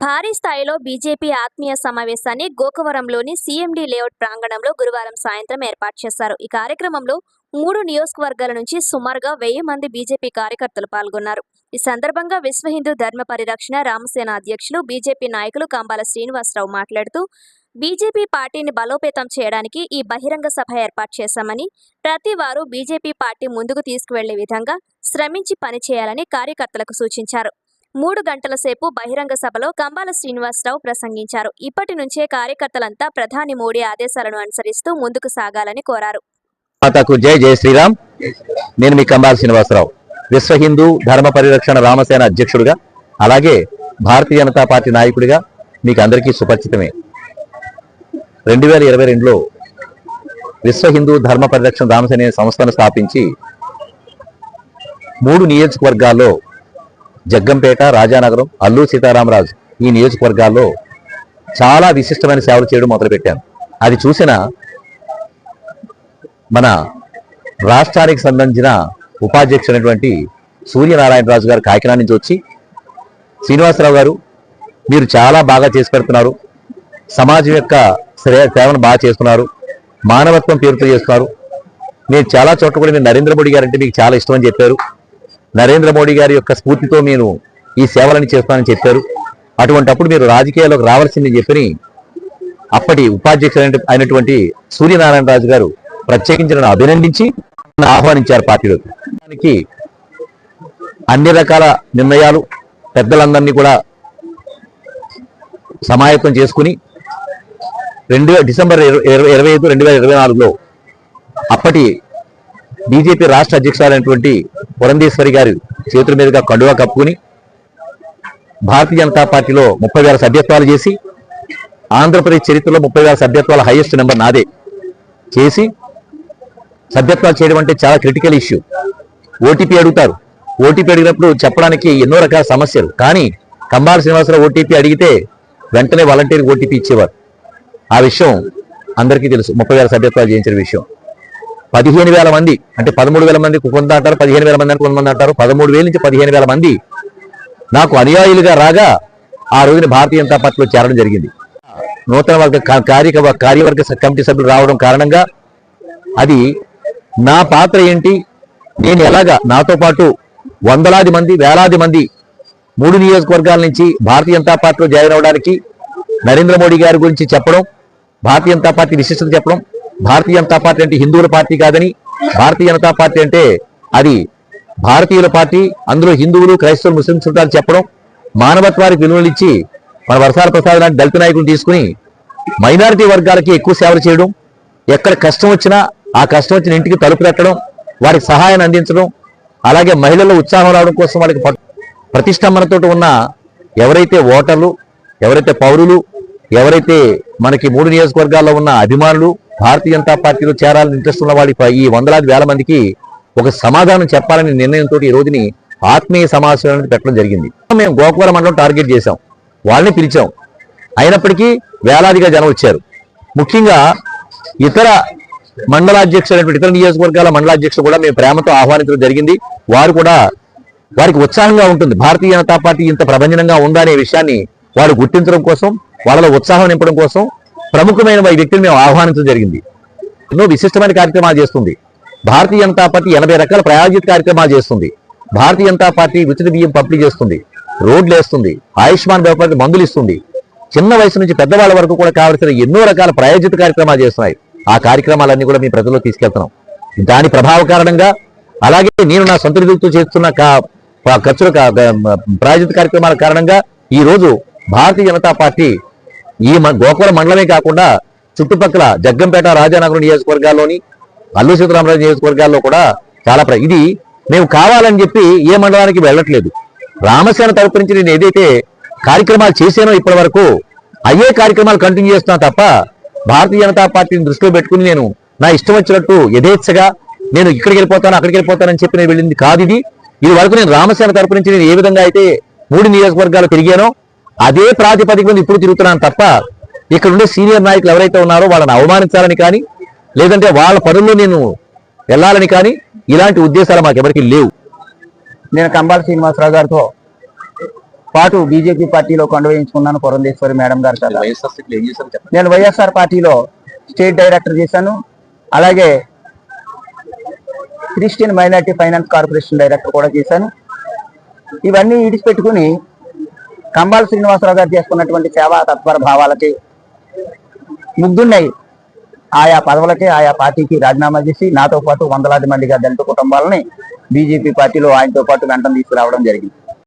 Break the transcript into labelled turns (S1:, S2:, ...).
S1: భారీ స్థాయిలో బీజేపీ ఆత్మీయ సమావేశాన్ని గోకవరంలోని సీఎండీ లేఅవుట్ ప్రాంగణంలో గురువారం సాయంత్రం ఏర్పాటు చేశారు. ఈ కార్యక్రమంలో మూడు నియోజకవర్గాల నుంచి సుమారుగా వెయ్యి మంది బీజేపీ కార్యకర్తలు పాల్గొన్నారు. ఈ సందర్భంగా విశ్వ హిందూ ధర్మ పరిరక్షణ రామసేన అధ్యక్షులు బీజేపీ నాయకులు కంబాల శ్రీనివాసరావు మాట్లాడుతూ బీజేపీ పార్టీని బలోపేతం చేయడానికి ఈ బహిరంగ సభ ఏర్పాటు చేశామని ప్రతి వారు బీజేపీ పార్టీ ముందుకు తీసుకువెళ్ళే విధంగా శ్రమించి పనిచేయాలని కార్యకర్తలకు సూచించారు. మూడు గంటల సేపు బహిరంగ సభలో కంబాల శ్రీనివాసరావు ప్రసంగించారు. ఇప్పటి నుంచే కార్యకర్తలంతా ప్రధాని మోడీ ఆదేశాలను అనుసరిస్తూ ముందుకు సాగాలని కోరారు.
S2: మాతకు జై జై శ్రీరామ్. నేను మీ కంబాల శ్రీనివాసరావు. విశ్వ హిందూ ధర్మ పరిరక్షణ రామసేన అధ్యక్షుడిగా అలాగే భారతీయ జనతా పార్టీ నాయకుడిగా మీకు అందరికీ సుపరిచితమే. రెండు వేల ఇరవై రెండులో విశ్వ హిందూ ధర్మ పరిరక్షణ రామసేన సంస్థను స్థాపించి మూడు నియోజకవర్గాల్లో జగ్గంపేట రాజానగరం అల్లూరు సీతారామరాజు ఈ నియోజకవర్గాల్లో చాలా విశిష్టమైన సేవలు చేయడం మొదలుపెట్టాను. అది చూసిన మన రాష్ట్రానికి సంబంధించిన ఉపాధ్యక్షుడైనటువంటి సూర్యనారాయణరాజు గారు కాకినాడ నుంచి వచ్చి శ్రీనివాసరావు గారు మీరు చాలా బాగా చేసి పెడుతున్నారు. సమాజం యొక్క సేవను బాగా చేస్తున్నారు. మానవత్వం పేరుతో చేస్తున్నారు. నేను చాలా చోట్ల కూడా నరేంద్ర మోడీ గారు అంటే మీకు చాలా ఇష్టం అని చెప్పారు. నరేంద్ర మోడీ గారి యొక్క స్ఫూర్తితో నేను ఈ సేవలని చేస్తానని చెప్పారు. అటువంటప్పుడు మీరు రాజకీయాల్లోకి రావాల్సింది చెప్పని అప్పటి ఉపాధ్యక్షుడు అయినటువంటి సూర్యనారాయణ రాజు గారు ప్రత్యేకించి నన్ను అభినందించి ఆహ్వానించారు పార్టీలో దానికి అన్ని రకాల నిర్ణయాలు పెద్దలందరినీ కూడా సమాయత్తం చేసుకుని రెండు డిసెంబర్ ఇరవై ఇరవై ఐదు రెండు వేల ఇరవై నాలుగులో అప్పటి బీజేపీ రాష్ట్ర అధ్యక్షురాలైనటువంటి పురంధేశ్వరి గారి చేతుల మీదుగా కండువా కప్పుకుని భారతీయ జనతా పార్టీలో ముప్పై వేల సభ్యత్వాలు చేసి ఆంధ్రప్రదేశ్ చరిత్రలో ముప్పై వేల సభ్యత్వాల హైయెస్ట్ నెంబర్ నాదే చేసి సభ్యత్వాలు చేయడం అంటే చాలా క్రిటికల్ ఇష్యూ ఓటీపీ అడుగుతారు. ఓటీపీ అడిగినప్పుడు చెప్పడానికి ఎన్నో రకాల సమస్యలు. కానీ కంబాల శ్రీనివాసరావు ఓటీపీ అడిగితే వెంటనే వాలంటీర్ ఓటీపీ ఇచ్చేవారు. ఆ విషయం అందరికీ తెలుసు. ముప్పై వేల సభ్యత్వాలు చేయించిన విషయం. పదిహేను వేల మంది అంటే పదమూడు వేల మంది కొంత అంటారు పదిహేను వేల మంది అని కొంతమంది అంటారు పదమూడు వేల నుంచి పదిహేను వేల మంది. నాకు అనుయాయులుగా రాగా ఆ రోజున భారతీయ జనతా పార్టీలో చేరడం జరిగింది. నూతన వర్గ కా- కార్య కార్యవర్గ కమిటీ సభ్యులు రావడం కారణంగా అది నా పాత్ర ఏంటి? నేను ఎలాగా నాతో పాటు వందలాది మంది వేలాది మంది మూడు నియోజకవర్గాల నుంచి భారతీయ జనతా పార్టీలో జాయిన్ అవడానికి నరేంద్ర మోడీ గారి గురించి చెప్పడం భారతీయ జనతా పార్టీ విశిష్టత చెప్పడం భారతీయ జనతా పార్టీ అంటే హిందువుల పార్టీ కాదని భారతీయ జనతా పార్టీ అంటే అది భారతీయుల పార్టీ అందులో హిందువులు క్రైస్తవులు ముస్లింస్ చుట్టాలు చెప్పడం మానవత్వానికి విలువలు ఇచ్చి మన వర్షాల ప్రసాద్ లాంటి దళిత నాయకులు తీసుకుని మైనారిటీ వర్గాలకి ఎక్కువ సేవలు చేయడం ఎక్కడ కష్టం వచ్చినా ఆ కష్టం వచ్చిన ఇంటికి తలుపు కట్టడం వారికి సహాయాన్ని అందించడం అలాగే మహిళల్లో ఉత్సాహం రావడం కోసం వాళ్ళకి ప్రతిష్టంభనతో ఉన్న ఎవరైతే ఓటర్లు ఎవరైతే పౌరులు ఎవరైతే మనకి మూడు నియోజకవర్గాల్లో ఉన్న అభిమానులు భారతీయ జనతా పార్టీలో చేరాలని ఇంట్రెస్ట్ ఉన్న వాళ్ళు ఈ వందలాది వేల మందికి ఒక సమాధానం చెప్పాలని నిర్ణయంతో ఈ రోజుని ఆత్మీయ సమావేశం అనేది పెట్టడం జరిగింది. మేము గోకవరం మండలం టార్గెట్ చేశాం. వాళ్ళని పిలిచాం. అయినప్పటికీ వేలాదిగా జనం వచ్చారు. ముఖ్యంగా ఇతర మండలాధ్యక్షులైనటువంటి ఇతర నియోజకవర్గాల మండలాధ్యక్షులు కూడా మేము ప్రేమతో ఆహ్వానించడం జరిగింది. వారు కూడా వారికి ఉత్సాహంగా ఉంటుంది. భారతీయ జనతా పార్టీ ఇంత ప్రభంజనంగా ఉందా అనే విషయాన్ని వారు గుర్తించడం కోసం వాళ్ళలో ఉత్సాహం నింపడం కోసం ప్రముఖమైన వ్యక్తిని మేము ఆహ్వానించడం జరిగింది. ఎన్నో విశిష్టమైన కార్యక్రమాలు చేస్తుంది. భారతీయ జనతా పార్టీ ఎనభై రకాల ప్రాయోజిత కార్యక్రమాలు చేస్తుంది. భారతీయ జనతా పార్టీ ఉచిత బియ్యం పంపిణీ చేస్తుంది. రోడ్లు వేస్తుంది. ఆయుష్మాన్ భవన్ మందులు ఇస్తుంది. చిన్న వయసు నుంచి పెద్దవాళ్ళ వరకు కూడా కావలసిన ఎన్నో రకాల ప్రాయోజిత కార్యక్రమాలు చేస్తున్నాయి. ఆ కార్యక్రమాలన్నీ కూడా మీ ప్రజల్లో తీసుకెళ్తున్నాం. దాని ప్రభావ కారణంగా అలాగే నేను నా సొంత నిధులతో చేస్తున్న ఖర్చుల ప్రాయోజిత కార్యక్రమాల కారణంగా ఈ రోజు భారతీయ జనతా పార్టీ ఈ మ- గోకుల మండలమే కాకుండా చుట్టుపక్కల జగ్గంపేట రాజానగరం నియోజకవర్గాల్లోని అల్లు సీతారామరాజు నియోజకవర్గాల్లో కూడా చాలా ప్ర- ఇది మేము కావాలని చెప్పి ఏ మండలానికి వెళ్ళట్లేదు. రామసేన తరపు నుంచి నేను ఏదైతే కార్యక్రమాలు చేశానో ఇప్పటి వరకు అయ్యే కార్యక్రమాలు కంటిన్యూ చేస్తున్నా తప్ప భారతీయ జనతా పార్టీని దృష్టిలో పెట్టుకుని నేను నా ఇష్టం వచ్చినట్టు యథేచ్ఛగా నేను ఇక్కడికి వెళ్ళిపోతాను అక్కడికి వెళ్ళిపోతానని చెప్పి నేను వెళ్ళింది కాదు ఇది. ఇది వరకు నేను రామసేన తరపు నుంచి నేను ఏ విధంగా అయితే మూడు నియోజకవర్గాలు తిరిగానో అదే ప్రాతిపదిక మీద ఇప్పుడు తిరుగుతున్నాను తప్ప ఇక్కడ ఉండే సీనియర్ నాయకులు ఎవరైతే ఉన్నారో వాళ్ళని అవమానించాలని కానీ లేదంటే వాళ్ళ పనుల్లో నేను వెళ్ళాలని కానీ ఇలాంటి ఉద్దేశాలు మాకు ఎవరికి లేవు.
S3: నేను కంబాల శ్రీనివాసరావు గారితో పాటు బీజేపీ పార్టీలో కొండవేయించుకున్నాను పురంధేశ్వరి మేడం గారి చేత
S2: వైఎస్ఆర్సీపీలో ఏం చేశారు చెప్పండి.
S3: నేను వైఎస్ఆర్ పార్టీలో స్టేట్ డైరెక్టర్ చేశాను. అలాగే Christian minority finance corporation director కూడా చేశాను. ఇవన్నీ ఇడిచిపెట్టుకుని కంబాల శ్రీనివాసరావు గారు చేసుకున్నటువంటి సేవా తత్పర భావాలకి ముగ్గున్నాయి ఆయా పదవులకి ఆయా పార్టీకి రాజీనామా చేసి నాతో పాటు వందలాది మందిగా దళిత కుటుంబాలని బీజేపీ పార్టీలో ఆయనతో పాటు వెంటనే తీసుకురావడం జరిగింది.